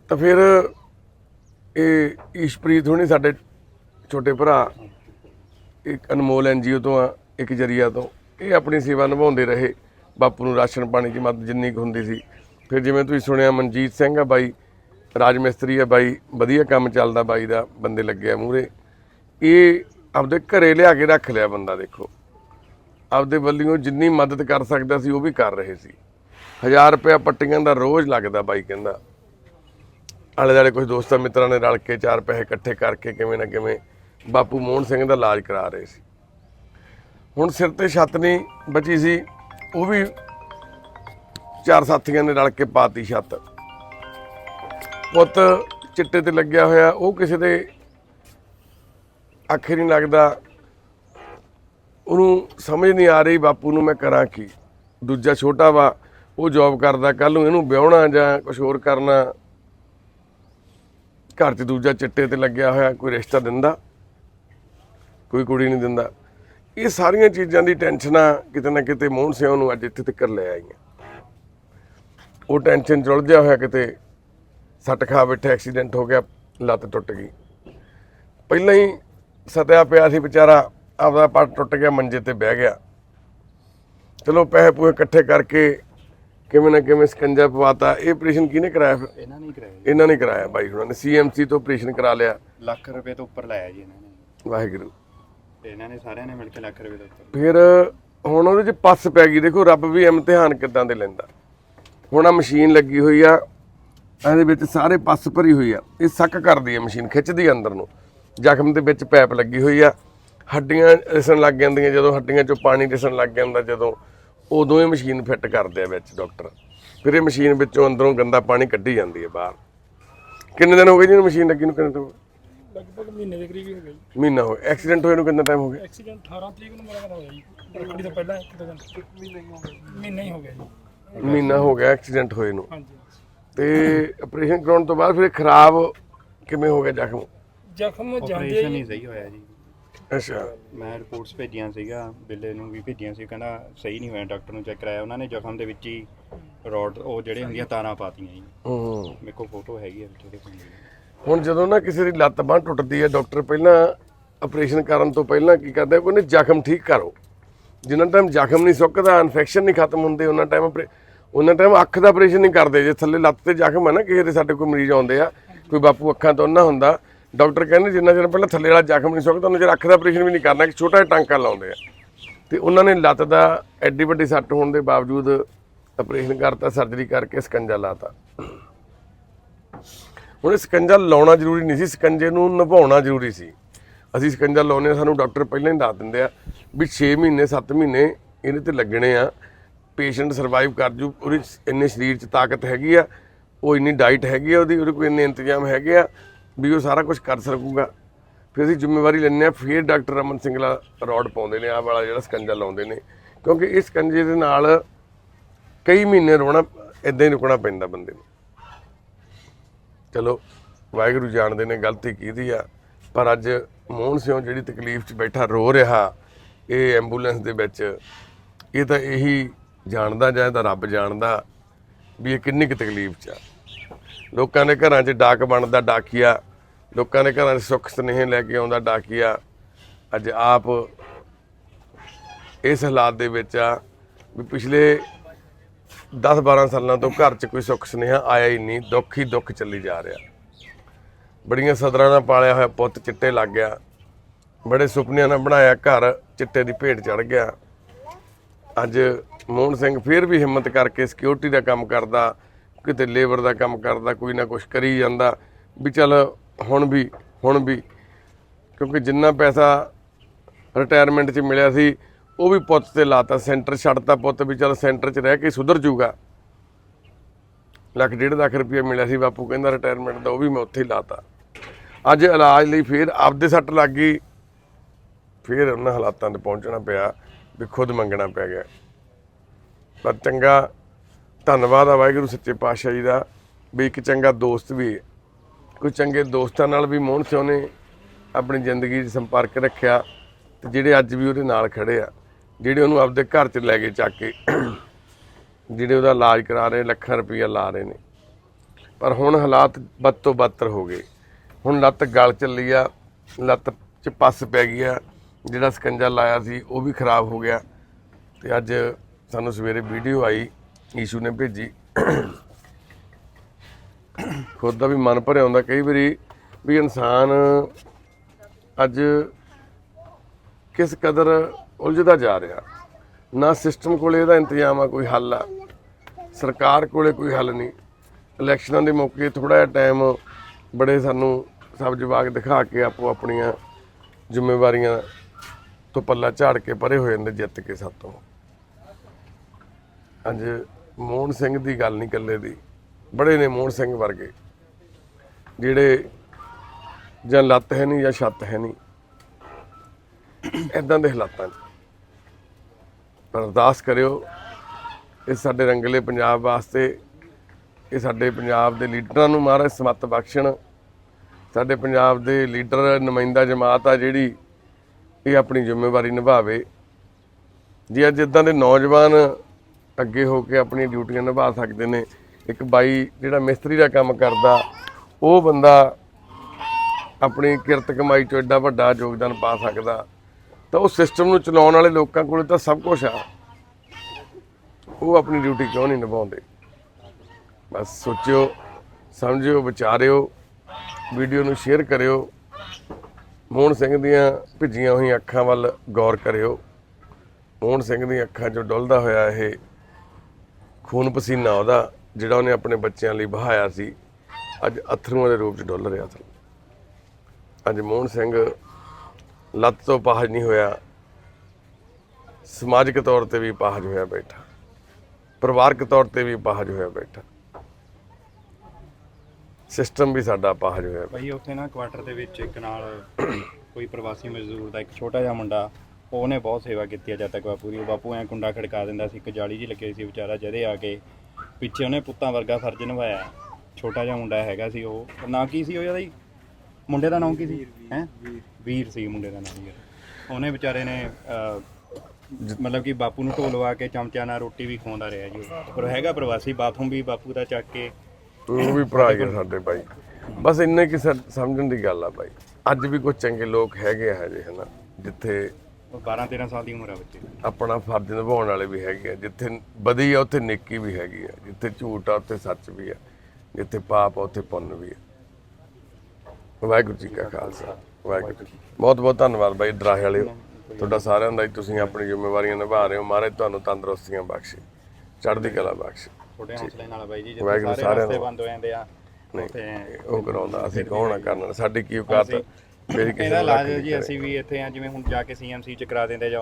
Speaker 1: ਤਾਂ ਫਿਰ ਇਹ ਈਸ਼ਪ੍ਰੀਤ ਹੋਣੀ ਸਾਡੇ ਛੋਟੇ ਭਰਾ, ਇੱਕ ਅਨਮੋਲ ਐਨਜੀਓ ਤੋਂ ਆ, ਇੱਕ ਜਰੀਆ ਤੋਂ। ਇਹ ਆਪਣੀ ਸੇਵਾ ਨਿਭਾਉਂਦੇ ਰਹੇ। ਬਾਪੂ ਨੂੰ ਰਾਸ਼ਨ ਪਾਣੀ ਦੀ ਮਦਦ ਜਿੰਨੀ ਕੁ ਹੁੰਦੀ ਸੀ। ਫਿਰ ਜਿਵੇਂ ਤੁਸੀਂ ਸੁਣਿਆ, ਮਨਜੀਤ ਸਿੰਘ ਆ ਬਾਈ ਰਾਜ ਮਿਸਤਰੀ ਆ ਬਾਈ, ਵਧੀਆ ਕੰਮ ਚੱਲਦਾ ਬਾਈ ਦਾ, ਬੰਦੇ ਲੱਗੇ ਆ ਮੂਰੇ ਇਹ ਆਪਦੇ ਘਰੇ ਲਿਆ ਕੇ ਰੱਖ ਲਿਆ ਬੰਦਾ, ਦੇਖੋ। ਆਪਦੇ ਵੱਲੋਂ ਜਿੰਨੀ ਮਦਦ ਕਰ ਸਕਦਾ ਸੀ, ਉਹ ਵੀ ਕਰ ਰਹੇ ਸੀ। 1000 ਰੁਪਇਆ ਪੱਟੀਆਂ ਦਾ ਰੋਜ਼ ਲੱਗਦਾ ਬਾਈ ਕਹਿੰਦਾ। ਆਲੇ ਦੁਆਲੇ ਕੁਝ ਦੋਸਤਾਂ ਮਿੱਤਰਾਂ ਨੇ ਰਲ ਕੇ ਚਾਰ ਪੈਸੇ ਇਕੱਠੇ ਕਰਕੇ ਕਿਵੇਂ ਨਾ ਕਿਵੇਂ ਬਾਪੂ ਮੋਹਨ ਸਿੰਘ ਦਾ ਇਲਾਜ ਕਰਾ ਰਹੇ ਸੀ। ਹੁਣ ਸਿਰ ਤੇ ਛੱਤ ਨਹੀਂ ਬਚੀ ਸੀ, ਉਹ ਵੀ ਚਾਰ ਸਾਥੀਆਂ ਨੇ ਰਲ ਕੇ ਪਾਤੀ ਛੱਤ। ਪੁੱਤ ਚਿੱਟੇ ਤੇ ਲੱਗਿਆ ਹੋਇਆ, ਉਹ ਕਿਸੇ ਦੇ ਅੱਖੇ ਨਹੀਂ ਲੱਗਦਾ, ਉਹਨੂੰ ਸਮਝ ਨਹੀਂ ਆ ਰਹੀ ਬਾਪੂ ਨੂੰ ਮੈਂ ਕਰਾਂ ਕੀ। ਦੂਜਾ ਛੋਟਾ ਵਾ, ਉਹ ਜੌਬ ਕਰਦਾ ਕੱਲ ਨੂੰ ਇਹਨੂੰ ਵਿਆਹਣਾ ਜਾਂ ਕੁਝ ਹੋਰ ਕਰਨਾ। ਘਰ 'ਚ ਦੂਜਾ ਚਿੱਟੇ ਤੇ ਲੱਗਿਆ ਹੋਇਆ, ਕੋਈ ਰਿਸ਼ਤਾ ਦਿੰਦਾ, ਕੋਈ ਕੁੜੀ ਨਹੀਂ ਦਿੰਦਾ। ਇਹ ਸਾਰੀਆਂ ਚੀਜ਼ਾਂ ਦੀ ਟੈਨਸ਼ਨਾਂ ਕਿਤੇ ਨਾ ਕਿਤੇ ਮੋਹਨ ਸਿੰਘ ਨੂੰ ਅੱਜ ਇੱਥੇ ਤੱਕ ਲੈ ਆਈਆਂ। ਉਹ ਟੈਨਸ਼ਨ ਚ ਉਲਝਿਆ ਹੋਇਆ ਕਿਤੇ, ਸੱਟ ਖਾ ਬੈਠਾ, ਐਕਸੀਡੈਂਟ ਹੋ ਗਿਆ, ਲੱਤ ਟੁੱਟ ਗਈ। ਪਹਿਲਾਂ ਹੀ ਸਤਿਆ ਪਿਆ ਸੀ ਵਿਚਾਰਾ ਆਪਦਾ ਪੱਟ ਟੁੱਟ ਗਿਆ ਮੰਜੇ ਤੇ ਬਹਿ ਗਿਆ। ਚਲੋ ਪੈਸੇ ਪੂਏ ਇਕੱਠੇ ਕਰਕੇ ਕਿਵੇਂ ਨਾ ਕਿਵੇਂ ਸਕੰਜਾ ਪਵਾਤਾ। ਇਹ ਆਪਰੇਸ਼ਨ ਕਿਹਨੇ ਕਰਾਇਆ ਫਿਰ?
Speaker 3: ਇਹਨਾਂ ਨੇ ਹੀ ਕਰਾਇਆ
Speaker 1: ਇਹਨਾਂ ਨੇ ਕਰਾਇਆ ਬਾਈ ਹੁਣਾਂ ਨੇ। ਸੀਐਮਸੀ ਤੋਂ ਆਪਰੇਸ਼ਨ ਕਰਾ ਲਿਆ।
Speaker 3: ਲੱਖ ਰੁਪਏ ਤੋਂ ਉੱਪਰ ਲਾਇਆ ਜੀ ਇਹਨਾਂ ਨੇ।
Speaker 1: ਵਾਹਿਗੁਰੂ।
Speaker 3: ਤੇ ਇਹਨਾਂ ਨੇ ਸਾਰਿਆਂ ਨੇ ਮਿਲ ਕੇ ਲੱਖ ਰੁਪਏ ਤੋਂ ਉੱਪਰ
Speaker 1: ਫਿਰ ਹੁਣ ਉਹਦੇ ਚ ਪੱਸ ਪੈ ਗਈ। ਦੇਖੋ ਰੱਬ ਵੀ ਇਮਤਿਹਾਨ ਕਿਦਾਂ ਦੇ ਲੈਂਦਾ। ਹੁਣ ਆ ਮਸ਼ੀਨ ਲੱਗੀ ਹੋਈ ਆ। ਇਹਦੇ ਵਿੱਚ ਸਾਰੇ ਪੱਸ ਭਰੀ ਹੋਈ ਆ। ਇਹ ਸੱਕ ਕਰਦੀ ਆ ਮਸ਼ੀਨ ਖਿੱਚਦੀ ਆ ਅੰਦਰ ਨੂੰ। ਜ਼ਖਮ ਦੇ ਵਿੱਚ ਪੈਪ ਲੱਗੀ ਹੋਈ ਆ। ਹੱਡੀਆਂ ਰਿਸਣ ਲੱਗ ਜਾਂਦੀਆਂ ਜਦੋਂ ਹੱਡੀਆਂ ਚੋਂ ਪਾਣੀ ਰਿਸਣ ਲੱਗ ਜਾਂਦਾ ਜਦੋਂ। ਉਦੋਂ ਇਹ ਮਸ਼ੀਨ ਫਿੱਟ ਕਰਦੇ ਆ ਵਿੱਚ ਡਾਕਟਰ। ਫਿਰ ਇਹ ਮਸ਼ੀਨ ਵਿੱਚੋਂ ਅੰਦਰੋਂ ਗੰਦਾ ਪਾਣੀ ਕੱਢੀ ਜਾਂਦੀ ਹੈ ਬਾਹਰ। ਕਿੰਨੇ ਦਿਨ ਹੋ ਗਏ ਜੀ ਇਹਨੂੰ ਮਸ਼ੀਨ ਲੱਗੀ ਨੂੰ ਕਿੰਨੇ ਦਿਨ ਹੋ ਗਏ?
Speaker 5: ਲਗਭਗ ਮਹੀਨੇ ਦੇ ਕਰੀਬ ਹੀ ਹੋ ਗਿਆ ਜੀ।
Speaker 1: ਮਹੀਨਾ ਹੋ ਗਿਆ। ਐਕਸੀਡੈਂਟ ਹੋਏ ਨੂੰ ਕਿੰਨਾ ਟਾਈਮ ਹੋ ਗਿਆ?
Speaker 5: ਐਕਸੀਡੈਂਟ 18 ਤਰੀਕ ਨੂੰ ਮੇਰਾ ਹੋਇਆ ਜੀ। ਰੱਖੜੀ ਤੋਂ ਪਹਿਲਾਂ ਇੱਕ ਦੋ ਦਿਨ। ਮਹੀਨਾ ਹੀ ਹੋ ਗਿਆ ਜੀ।
Speaker 1: ਮਹੀਨਾ ਹੋ ਗਿਆ ਐਕਸੀਡੈਂਟ ਹੋਏ ਨੂੰ।
Speaker 5: ਹਾਂਜੀ
Speaker 1: ਤੇ ਆਪਰੇਸ਼ਨ ਕਰਾਉਣ ਤੋਂ ਬਾਅਦ ਫਿਰ ਇਹ ਖਰਾਬ ਕਿਵੇਂ ਹੋ ਗਿਆ ਜ਼ਖਮ?
Speaker 5: ਜ਼ਖਮ ਜਾਂਦੇ
Speaker 3: ਆਪਰੇਸ਼ਨ
Speaker 5: ਹੀ
Speaker 3: ਹੀ ਸਹੀ ਹੋਇਆ ਜੀ।
Speaker 1: ਅੱਛਾ।
Speaker 3: ਮੈਂ ਰਿਪੋਰਟਸ ਭੇਜੀਆਂ ਸੀਗਾ ਬਿੱਲੇ ਨੂੰ ਵੀ ਭੇਜੀਆਂ ਸੀ ਕਹਿੰਦਾ ਸਹੀ ਨਹੀਂ ਹੋਇਆ ਡਾਕਟਰ ਨੂੰ ਚੈੱਕ ਕਰਾਇਆ ਉਹਨਾਂ ਨੇ ਜ਼ਖਮ ਦੇ ਵਿੱਚ ਹੀ ਰੋਡ ਉਹ ਜਿਹੜੇ ਹੁੰਦੀਆਂ ਤਾਰਾਂ ਪਾਤੀਆਂ ਜੀ।
Speaker 1: ਹੂੰ।
Speaker 3: ਮੇਰੇ ਕੋਲ ਫੋਟੋ ਹੈਗੀ ਹੈ ਉਹਦੇ ਕੋਲ
Speaker 1: ਹੁਣ ਜਦੋਂ ਨਾ ਕਿਸੇ ਦੀ ਲੱਤ ਬਾਂਹ ਟੁੱਟਦੀ ਹੈ ਡਾਕਟਰ ਪਹਿਲਾਂ ਆਪਰੇਸ਼ਨ ਕਰਨ ਤੋਂ ਪਹਿਲਾਂ ਕੀ ਕਰਦਾ ਉਹਨੇ ਜ਼ਖਮ ਠੀਕ ਕਰੋ। ਜਿੰਨਾ ਟਾਈਮ ਜ਼ਖਮ ਨਹੀਂ ਸੁੱਕਦਾ ਇਨਫੈਕਸ਼ਨ ਨਹੀਂ ਖਤਮ ਹੁੰਦੇ ਉਹਨਾਂ ਟਾਈਮ ਉਹਨਾਂ ਟਾਈਮ ਅੱਖ ਦਾ ਆਪਰੇਸ਼ਨ ਨਹੀਂ ਕਰਦੇ। ਜੇ ਥੱਲੇ ਲੱਤ ਤੇ ਜ਼ਖਮ ਹੈ ਨਾ ਕਿਸੇ ਦੇ ਸਾਡੇ ਕੋਈ ਮਰੀਜ਼ ਆਉਂਦੇ ਆ ਕੋਈ ਬਾਪੂ ਅੱਖਾਂ ਤੋਂ ਨਾ ਹੁੰਦਾ ਡਾਕਟਰ ਕਹਿੰਦੇ ਜਿੰਨਾ ਚਿਰ ਪਹਿਲਾਂ ਥੱਲੇ ਵਾਲਾ ਜ਼ਖਮ ਨਹੀਂ ਸੁੱਕਦਾ, ਉਹਨਾਂ ਚਿਰ ਅੱਖ ਦਾ ਆਪਰੇਸ਼ਨ ਵੀ ਨਹੀਂ ਕਰਨਾ, ਇੱਕ ਛੋਟਾ ਜਿਹਾ ਟਾਂਕਾ ਲਾਉਂਦੇ ਆ। ਤੇ ਉਹਨਾਂ ਨੇ ਲੱਤ ਦਾ ਐਡੀ ਵੱਡੀ ਸੱਟ ਹੋਣ ਦੇ ਬਾਵਜੂਦ ਆਪਰੇਸ਼ਨ ਕਰਤਾ ਸਰਜਰੀ ਕਰਕੇ ਸਕੰਜਾ ਲਾਤਾ। ਹੁਣ ਇਹ ਸਕੰਜਾ ਲਾਉਣਾ ਜ਼ਰੂਰੀ ਨਹੀਂ ਸੀ, ਸਕੰਜੇ ਨੂੰ ਨਿਭਾਉਣਾ ਜ਼ਰੂਰੀ ਸੀ। ਅਸੀਂ ਸਕੰਜਾ ਲਾਉਨੇ ਸਾਨੂੰ ਡਾਕਟਰ ਪਹਿਲਾਂ ਹੀ ਦੱਸ ਦਿੰਦੇ ਆ ਵੀ 6 ਮਹੀਨੇ 7 ਮਹੀਨੇ ਇਹਦੇ ਤੇ ਲੱਗਣੇ ਆ। ਪੇਸ਼ੈਂਟ ਸਰਵਾਈਵ ਕਰ ਜੂ, ਉਹਦੇ ਇੰਨੇ ਸਰੀਰ 'ਚ ਤਾਕਤ ਹੈਗੀ ਆ, ਉਹ ਇੰਨੀ ਡਾਈਟ ਹੈਗੀ ਆ ਉਹਦੀ, ਉਹਦੇ ਕੋਈ ਇੰਨੇ ਇੰਤਜ਼ਾਮ ਹੈਗੇ ਆ। ਵੀ ਉਹ ਸਾਰਾ ਕੁਝ ਕਰ ਸਕੂਗਾ। ਫਿਰ ਅਸੀਂ ਜ਼ਿੰਮੇਵਾਰੀ ਲੈਂਦੇ ਆ ਫਿਰ ਡਾਕਟਰ ਰਮਨ ਸਿੰਘਲਾ ਰੋਡ ਪਾਉਂਦੇ ਨੇ, ਆਹ ਵਾਲਾ ਜਿਹੜਾ ਸਕੰਜਾ ਲਾਉਂਦੇ ਨੇ। ਕਿਉਂਕਿ ਇਸ ਸਕੰਜੇ ਦੇ ਨਾਲ ਕਈ ਮਹੀਨੇ ਰੋਣਾ ਇਦਾਂ ਹੀ ਰੁਕਣਾ ਪੈਂਦਾ ਬੰਦੇ ਨੂੰ। ਚਲੋ, ਵਾਹਿਗੁਰੂ ਜਾਣਦੇ ਨੇ ਗਲਤੀ ਕੀਤੀ ਆ, ਪਰ ਅੱਜ ਮੋਹਨ ਸਿੰਘ ਜਿਹੜੀ ਤਕਲੀਫ 'ਚ ਬੈਠਾ, ਰੋ ਰਿਹਾ, ਇਹ ਐਂਬੂਲੈਂਸ ਦੇ ਵਿੱਚ, ਇਹ ਤਾਂ ਇਹੀ ਜਾਣਦਾ ਜਾਂ ਤਾਂ ਰੱਬ ਜਾਣਦਾ ਵੀ ਇਹ ਕਿੰਨੀ ਕੁ ਤਕਲੀਫ 'ਚ ਆ। ਲੋਕਾਂ ਦੇ ਘਰਾਂ 'ਚ ਡਾਕ ਬਣਦਾ, ਡਾਕੀਆ ਲੋਕਾਂ ਦੇ ਘਰਾਂ 'ਚ ਸੁੱਖ ਸੁਨੇਹੇ ਲੈ ਕੇ ਆਉਂਦਾ ਡਾਕੀਆ। ਅੱਜ ਆਪ ਇਸ ਹਾਲਾਤ ਦੇ ਵਿੱਚ ਆ ਵੀ ਪਿਛਲੇ 10-12 ਸਾਲਾਂ ਤੋਂ ਘਰ 'ਚ ਕੋਈ ਸੁੱਖ ਸੁਨੇਹਾ ਆਇਆ ਹੀ ਨਹੀਂ, ਦੁੱਖ ਹੀ ਦੁੱਖ ਚੱਲੀ ਜਾ ਰਿਹਾ। ਬੜੀਆਂ ਸਦਰਾਂ ਨਾਲ ਪਾਲਿਆ ਹੋਇਆ ਪੁੱਤ ਚਿੱਟੇ ਲੱਗ ਗਿਆ। ਬੜੇ ਸੁਪਨਿਆਂ ਨਾਲ ਬਣਾਇਆ ਘਰ, ਚਿੱਟੇ ਦੀ ਭੇਟ ਚੜ ਗਿਆ। ਅੱਜ ਮੋਹਨ ਸਿੰਘ ਫੇਰ ਵੀ ਹਿੰਮਤ ਕਰਕੇ ਸਿਕਿਉਰਿਟੀ ਦਾ ਕੰਮ ਕਰਦਾ, ਕਿਤੇ ਲੇਬਰ ਦਾ ਕੰਮ ਕਰਦਾ, ਕੋਈ ਨਾ ਕੁਝ ਕਰੀ ਜਾਂਦਾ। ਵੀ ਚੱਲ ਹੁਣ ਵੀ ਹੁਣ ਵੀ, ਕਿਉਂਕਿ ਜਿੰਨਾ ਪੈਸਾ ਰਿਟਾਇਰਮੈਂਟ 'ਚ ਮਿਲਿਆ ਸੀ, ਉਹ ਵੀ ਪੁੱਤ ਤੇ ਲਾਤਾ ਸੈਂਟਰ ਛੱਡਤਾ ਪੁੱਤ ਵੀ ਚੱਲ ਸੈਂਟਰ 'ਚ ਰਹਿ ਕੇ ਸੁਧਰ ਜੂਗਾ ਲੱਖ ਡੇਢ ਲੱਖ ਰੁਪਏ ਮਿਲਿਆ ਸੀ, ਬਾਪੂ ਕਹਿੰਦਾ ਰਿਟਾਇਰਮੈਂਟ ਦਾ, ਉਹ ਵੀ ਮੈਂ ਉੱਥੇ ਹੀ ਲਾਤਾ। ਅੱਜ ਇਲਾਜ ਲਈ ਫੇਰ ਆਪਦੇ ਸੱਟ ਲੱਗ ਗਈ। ਫੇਰ ਉਹਨਾਂ ਹਾਲਾਤਾਂ ਤੇ ਪਹੁੰਚਣਾ ਪਿਆ ਵੀ ਖੁਦ ਮੰਗਣਾ ਪੈ ਗਿਆ। ਪਰ ਚੰਗਾ ਧੰਨਵਾਦ ਆ ਵਾਹਿਗੁਰੂ ਸੱਚੇ ਪਾਤਸ਼ਾਹ ਜੀ ਦਾ, ਵੀ ਇੱਕ ਚੰਗਾ ਦੋਸਤ ਵੀ ਕੋਈ ਚੰਗੇ ਦੋਸਤਾਂ ਨਾਲ ਵੀ ਮੋਹਨ ਸਿੰਘ ਨੇ ਆਪਣੀ ਜ਼ਿੰਦਗੀ 'ਚ ਸੰਪਰਕ ਰੱਖਿਆ ਤੇ ਜਿਹੜੇ ਅੱਜ ਵੀ ਉਹਦੇ ਨਾਲ ਖੜੇ ਆ, ਜਿਹੜੇ ਉਹਨੂੰ ਆਪਦੇ ਘਰ 'ਚ ਲੈ ਕੇ ਚੱਕ ਕੇ ਜਿਹੜੇ ਉਹਦਾ ਇਲਾਜ ਕਰਾ ਰਹੇ, ਲੱਖਾਂ ਰੁਪਈਆ ਲਾ ਰਹੇ ਨੇ। ਪਰ ਹੁਣ ਹਾਲਾਤ ਬਦ ਤੋਂ ਬਦਤਰ ਹੋ ਗਏ। ਹੁਣ ਲੱਤ ਗਲ ਚੱਲੀ ਆ, ਲੱਤ 'ਚ ਪੱਸ ਪੈ ਗਈ ਆ, ਜਿਹੜਾ ਸਕੰਜਾ ਲਾਇਆ ਸੀ ਉਹ ਵੀ ਖਰਾਬ ਹੋ ਗਿਆ। ਤੇ ਅੱਜ ਸਾਨੂੰ ਸਵੇਰੇ ਵੀਡੀਓ ਆਈ, ਈਸ਼ੂ ਨੇ ਭੇਜੀ। ਖੁਦ ਦਾ ਵੀ ਮਨ ਭਰਿਆ ਹੁੰਦਾ ਕਈ ਵਾਰੀ ਵੀ ਇਨਸਾਨ ਅੱਜ ਕਿਸ ਕਦਰ ਉਲਝਦਾ ਜਾ ਰਿਹਾ। ਨਾ ਸਿਸਟਮ ਕੋਲੇ ਇਹਦਾ ਇੰਤਜ਼ਾਮ ਆ, ਕੋਈ ਹੱਲ ਆ। ਸਰਕਾਰ ਕੋਲੇ ਕੋਈ ਹੱਲ ਨਹੀਂ। ਇਲੈਕਸ਼ਨਾਂ ਦੇ ਮੌਕੇ ਥੋੜਾ ਜਿਹਾ ਟਾਈਮ ਬੜੇ ਸਾਨੂੰ ਸਭ ਜਵਾਗ ਦਿਖਾ ਕੇ ਆਪੋ ਆਪਣੀਆਂ ਜ਼ਿੰਮੇਵਾਰੀਆਂ ਤੋਂ ਪੱਲਾ ਝਾੜ ਕੇ ਪਰੇ ਹੋ ਜਾਂਦੇ ਜਿੱਤ ਕੇ ਸਾਤੋਂ। ਅੱਜ ਮੋਹਨ ਸਿੰਘ ਦੀ ਗੱਲ ਨਹੀਂ ਇਕੱਲੇ ਦੀ। ਬੜੇ ਨੇ ਮੋਹਨ ਸਿੰਘ ਵਰਗੇ, ਜਿਹੜੇ ਜਾਂ ਲੱਤ ਹੈ ਨਹੀਂ ਜਾਂ ਛੱਤ ਹੈ ਨਹੀਂ ਇਦਾਂ ਦੇ ਹਾਲਾਤਾਂ 'ਚ ਪਰ ਅਰਦਾਸ ਕਰਿਓ, ਇਹ ਸਾਡੇ ਰੰਗਲੇ ਪੰਜਾਬ ਵਾਸਤੇ, ਇਹ ਸਾਡੇ ਪੰਜਾਬ ਦੇ ਲੀਡਰਾਂ ਨੂੰ ਮਹਾਰਾਜ ਸਮੱਤ ਬਖਸ਼ਣ। ਸਾਡੇ ਪੰਜਾਬ ਦੇ ਲੀਡਰ ਨੁਮਾਇੰਦਾ ਜਮਾਤ ਆ ਜਿਹੜੀ, ਇਹ ਆਪਣੀ ਜ਼ਿੰਮੇਵਾਰੀ ਨਿਭਾਵੇ। ਜੇ ਅੱਜ ਇਦਾਂ ਦੇ ਨੌਜਵਾਨ ਅੱਗੇ ਹੋ ਕੇ ਆਪਣੀਆਂ ਡਿਊਟੀਆਂ ਨਿਭਾ ਸਕਦੇ ਨੇ ਇੱਕ ਬਾਈ ਜਿਹੜਾ ਮਿਸਤਰੀ ਦਾ ਕੰਮ ਕਰਦਾ, ਉਹ ਬੰਦਾ ਆਪਣੀ ਕਿਰਤ ਕਮਾਈ ਚੋਂ ਐਡਾ ਵੱਡਾ ਯੋਗਦਾਨ ਪਾ ਸਕਦਾ। ਤਾਂ ਉਹ ਸਿਸਟਮ ਨੂੰ ਚਲਾਉਣ ਵਾਲੇ ਲੋਕਾਂ ਕੋਲ ਤਾਂ ਸਭ ਕੁਝ ਆ। ਉਹ ਆਪਣੀ ਡਿਊਟੀ ਕਿਉਂ ਨਹੀਂ ਨਿਭਾਉਂਦੇ? ਬਸ ਸੋਚਿਓ, ਸਮਝਿਓ, ਵਿਚਾਰਿਓ ਵੀਡੀਓ ਨੂੰ ਸ਼ੇਅਰ ਕਰਿਓ। ਮੋਹਨ ਸਿੰਘ ਦੀਆਂ ਭਿੱਜੀਆਂ ਹੋਈਆਂ ਅੱਖਾਂ ਵੱਲ ਗੌਰ ਕਰਿਓ। ਮੋਹਨ ਸਿੰਘ ਦੀਆਂ ਅੱਖਾਂ 'ਚੋਂ ਡੁੱਲਦਾ ਹੋਇਆ ਇਹ ਖੂਨ ਪਸੀਨਾ ਉਹਦਾ। ਜਿਹੜਾ ਉਹਨੇ ਆਪਣੇ ਬੱਚਿਆਂ ਲਈ ਬਹਾਇਆ ਸੀ, ਅੱਜ ਅਥਰੂਆਂ ਦੇ ਰੂਪ 'ਚ ਡੁੱਲ ਰਿਹਾ ਸੀ ਅੱਜ ਮੋਹਨ ਸਿੰਘ ਲੱਤ ਤੋਂ ਪਾਹਜ ਨਹੀਂ ਹੋਇਆ, ਸਮਾਜਿਕ ਤੌਰ ਤੇ ਵੀ ਪਾਹਜ ਹੋਇਆ ਬੈਠਾ, ਪਰਿਵਾਰਕ ਤੌਰ ਤੇ ਵੀ ਪਾਹਜ ਹੋਇਆ ਬੈਠਾ ਸਿਸਟਮ ਵੀ ਸਾਡਾ ਪਾਹਜ ਹੋਇਆ ਬੈਠਾ।
Speaker 3: ਭਾਈ ਉੱਥੇ ਨਾ ਕੁਆਟਰ ਦੇ ਵਿੱਚ ਇੱਕ ਨਾਲ ਕੋਈ ਪ੍ਰਵਾਸੀ ਮਜ਼ਦੂਰ ਦਾ ਇੱਕ ਛੋਟਾ ਜਿਹਾ ਮੁੰਡਾ, ਉਹਨੇ ਬਹੁਤ ਸੇਵਾ ਕੀਤੀ ਆ ਜਦ ਤੱਕ ਬਾਪੂ ਦੀ, ਉਹ ਬਾਪੂ ਐ ਕੁੰਡਾ ਖੜਕਾ ਦਿੰਦਾ ਸੀ, ਇੱਕ ਜਾਲੀ ਜੀ ਲੱਗੀ ਸੀ ਵਿਚਾਰਾ, ਜਦੇ ਆ ਕੇ ਪਿੱਛੇ ਉਹਨੇ ਪੁੱਤਾਂ ਵਰਗਾ ਫਰਜ਼ ਨਿਭਾਇਆ। ਛੋਟਾ ਜਿਹਾ ਮੁੰਡਾ ਹੈਗਾ ਸੀ ਉਹ। ਨਾਂ ਕੀ ਸੀ ਉਹਦਾ ਜੀ? ਮੁੰਡੇ ਦਾ ਨਾਮ ਕੀ ਸੀ? ਹੈ? ਵੀਰ। ਸੀ ਮੁੰਡੇ ਦਾ ਨਾਮ ਯਾਰ ਉਹਨੇ ਵਿਚਾਰੇ ਨੇ ਮਤਲਬ ਕਿ ਬਾਪੂ ਨੂੰ ਢੋਲਵਾ ਕੇ ਚਮਚਿਆਂ ਨਾਲ ਰੋਟੀ ਵੀ ਖਵਾਉਂਦਾ ਰਿਹਾ ਜੀ ਉਹ। ਪਰ ਹੈਗਾ ਪ੍ਰਵਾਸੀ ਬਾਥਰੂਮ ਵੀ ਬਾਪੂ ਦਾ ਚੱਕ ਕੇ।
Speaker 1: ਉਹ ਵੀ ਭਰਾ ਹੀ ਆ ਸਾਡੇ ਭਾਈ। ਬਸ ਇੰਨੇ ਕਿ ਸਮਝਣ ਦੀ ਗੱਲ ਆ ਭਾਈ। ਅੱਜ ਵੀ ਕੁਝ ਚੰਗੇ ਲੋਕ ਹੈਗੇ ਆ ਹਜੇ ਹਨਾ? ਜਿੱਥੇ
Speaker 3: ਉਹ 12 13 ਸਾਲ ਦੀ ਉਮਰ ਆ ਬੱਚੇ ਦੀ।
Speaker 1: ਆਪਣਾ ਫਰਜ਼ ਨਿਭਾਉਣ ਵਾਲੇ ਵੀ ਹੈਗੇ ਆ। ਜਿੱਥੇ ਬਦੀ ਆ ਉੱਥੇ ਨੇਕੀ ਵੀ ਹੈਗੀ ਆ। ਜਿੱਥੇ ਝੂਠ ਆ ਉੱਥੇ ਸੱਚ ਵੀ ਆ। ਜਿੱਥੇ ਪਾਪ ਆ ਉੱਥੇ ਪੁੰਨ ਵੀ ਆ। ਵਾਹਿਗੁਰੂ ਜੀ ਕਾ ਖਾਲਸਾ। ਵਾਹਿਗੁਰੂ ਜੀ ਬਹੁਤ ਬਹੁਤ ਧੰਨਵਾਦ ਬਾਈ ਦਰਾਹੇ ਵਾਲਿਓ। ਤੁਹਾਡਾ ਸਾਰਿਆਂ ਦਾ ਹੀ ਤੁਸੀਂ ਆਪਣੀ ਜ਼ਿੰਮੇਵਾਰੀਆਂ ਨਿਭਾ ਰਹੇ ਹੋ। ਮਹਾਰਾਜ ਤੁਹਾਨੂੰ ਤੰਦਰੁਸਤੀਆਂ ਬਖਸ਼ੇ। ਚੜ੍ਹਦੀ ਕਲਾ ਬਖਸ਼ੇ।
Speaker 3: ਛੋਟੇ ਹੌਸਲੇ ਨਾਲ ਬਾਈ ਜੀ ਜਿੱਥੇ
Speaker 1: ਵਾਹਿਗੁਰੂ
Speaker 3: ਸਾਰੇ
Speaker 1: ਸਾਰਿਆਂ
Speaker 3: ਰਸਤੇ
Speaker 1: ਨੂੰ।
Speaker 3: ਬੰਦ ਹੋ ਜਾਂਦੇ ਆ ਉੱਥੇ
Speaker 1: ਉਹ ਕਰਾਉਂਦਾ। ਅਸੀਂ ਕੌਣ ਆ ਕਰਨ ਵਾਲੇ? ਸਾਡੀ ਕੀ ਔਕਾਤ? ਕਿਸੇ
Speaker 3: ਇਹਦਾ ਇਲਾਜ ਜੀ। ਅਸੀਂ ਵੀ ਇੱਥੇ ਆ ਜਿਵੇਂ ਹੁਣ ਜਾ ਕੇ ਸੀਐਮਸੀ ਚ ਕਰਾ ਦਿੰਦੇ ਆ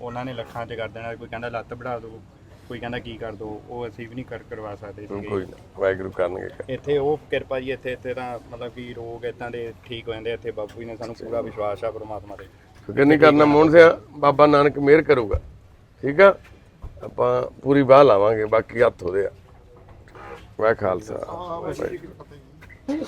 Speaker 3: ਉਹਨਾਂ ਨੇ ਲੱਖਾਂ ਚ ਕਰ ਦੇਣਾ ਕੋਈ ਕਹਿੰਦਾ ਲੱਤ ਵਧਾ ਦਿਓ ਕੋਈ ਕਹਿੰਦਾ ਕੀ ਕਰ ਦਿਓ ਉਹ ਅਸੀਂ ਵੀ ਨਹੀਂ ਕਰ ਕਰਵਾ ਸਕਦੇ ਸੀਗੇ।
Speaker 1: ਕੋਈ ਨਾ ਵਾਹਿਗੁਰੂ ਕਰਨਗੇ
Speaker 3: ਇੱਥੇ ਉਹ ਕਿਰਪਾ ਜੀ ਇੱਥੇ ਇੱਥੇ ਤਾਂ ਮਤਲਬ ਕਿ ਰੋਗ ਇਦਾਂ ਦੇ ਠੀਕ ਹੋ ਜਾਂਦੇ ਇੱਥੇ ਬਾਪੂ ਜੀ ਨੇ ਸਾਨੂੰ ਪੂਰਾ ਵਿਸ਼ਵਾਸ ਆ ਪ੍ਰਮਾਤਮਾ ਤੇ
Speaker 1: ਫਿਕਰ ਨਹੀਂ ਕਰਨਾ ਮੋਹਨ ਸਿਆ ਬਾਬਾ ਨਾਨਕ ਮਿਹਰ ਕਰੂਗਾ ਠੀਕ ਆ ਆਪਾਂ ਪੂਰੀ ਬਾਹ ਲਾਵਾਂਗੇ ਬਾਕੀ ਹੱਥ ਉਹਦੇ ਆ ਵਾਹ ਖਾਲਸਾ ਵਾਹਿਗੁਰੂ।